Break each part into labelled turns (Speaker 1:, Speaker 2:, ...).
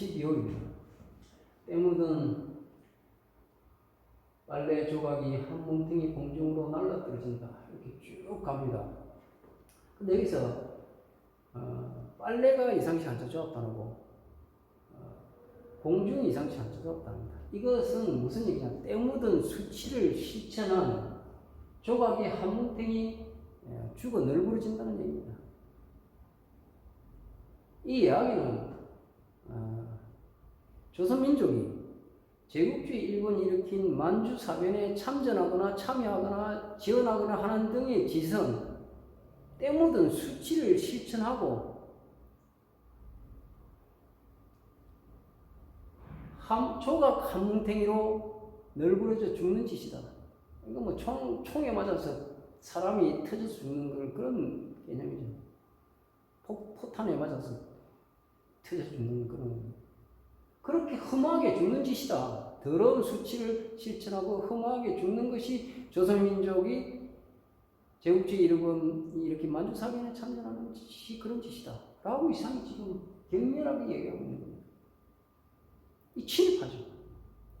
Speaker 1: 12호입니다. 때 묻은 빨래 조각이 한 뭉텅이 공중으로 날라떨어진다. 이렇게 쭉 갑니다. 근데 여기서 어, 빨래가 이상치 않죠. 좋았다는 거. 어, 공중이 이상치 않죠. 좋았답니다. 이것은 무슨 얘기냐. 때 묻은 수치를 실천한 조각이 한 뭉텅이 예, 죽어 널브러진다는 얘기입니다. 이 이야기는 어, 조선민족이 제국주의 일본이 일으킨 만주 사변에 참전하거나 참여하거나 지원하거나 하는 등의 지선, 때 묻은 수치를 실천하고 한, 조각 한 뭉탱이로 널브러져 죽는 짓이다. 이거 뭐 총, 총에 맞아서 사람이 터져서 죽는 걸 그런 개념이죠. 폭, 포탄에 맞아서 터져서 죽는 그런. 그렇게 험하게 죽는 짓이다. 더러운 수치를 실천하고 험하게 죽는 것이 조선민족이 제국주의 일본이 이렇게 만주사변에 참전하는 짓이 그런 짓이다. 라고 이상이 지금 격렬하게 얘기하고 있는 거예요. 이 침입하죠.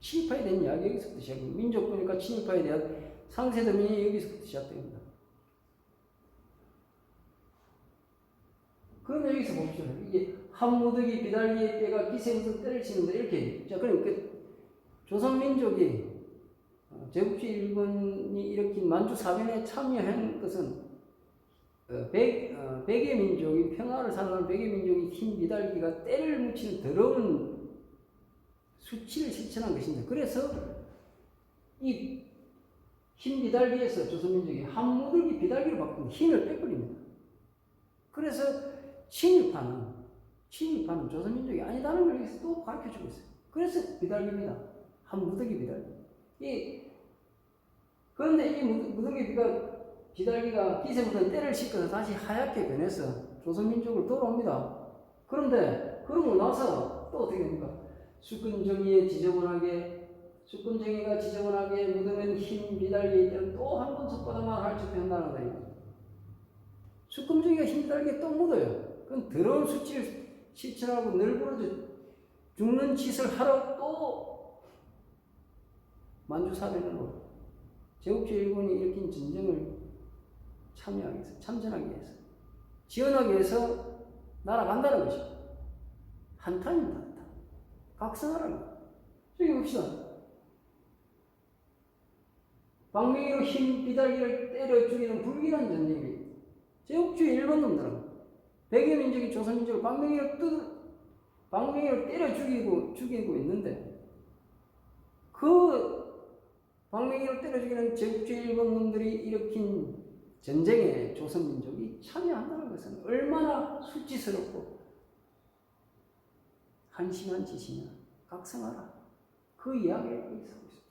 Speaker 1: 침입하에 대한 이야기 여기서부터 시작합니다. 민족 보니까 침입하에 대한 상세도민이 여기서부터 시작됩니다. 그런데 여기서 봅시다. 이게 한 무더기 비달기의 때가 기세부터 때를 치는데 이렇게 자 그럼 그 조선민족이 어, 제국주의 일본이 일으킨 만주 사변에 참여한 것은 어, 백, 어, 백의 민족이 평화를 사랑하는 백의 민족이 흰 비달기가 때를 묻히는 더러운 수치를 실천한 것입니다. 그래서 이 흰 비달기에서 조선민족이 한무더기 비달기로 바꾼 힘을 빼버립니다. 그래서 침입하는 침입하는 조선민족이 아니다는 걸 여기서 또 가르쳐 주고 있어요. 그래서 비달기입니다. 한 무더기 비달기. 이 그런데 이 무- 무더기 비가 비달기가 기세 묻은 때를 씻고서 다시 하얗게 변해서 조선민족을 돌아옵니다. 그런데 그러고 나서 또 어떻게 됩니까? 수근정의에 지저분하게 수근정의가 지저분하게 묻으면 흰 비달기에 때는 또한 번 손바닥만 할축한다는 거예요. 수금정의가 흰 비달기에 또 묻어요. 그건 더러운 수치를 실천하고 널브러져 죽는 짓을 하러 또 만주사변으로 제국주의 일본이 일으킨 전쟁을 참여하기 위해서 참전하기 위해서 지원하기 위해서 날아간다는 것이죠. 한탄입니다. 한탄. 각성하라는 거. 저기 봅시다. 방맹이로 흰 비달기를 때려 죽이는 불길한 전쟁이 제국주의 일본 놈들은 백여 민족이 조선 민족을 방맹이로 뜯 방맹이로 때려 죽이고 죽이고 있는데 그 방맹이로 때려 죽이는 제국주의 일본 놈들이 일으킨 전쟁에 조선 민족이 참여한다는 것은 얼마나 수치스럽고 한심한 짓이냐 각성하라 그 이야기를 여기서 하고 있습니다.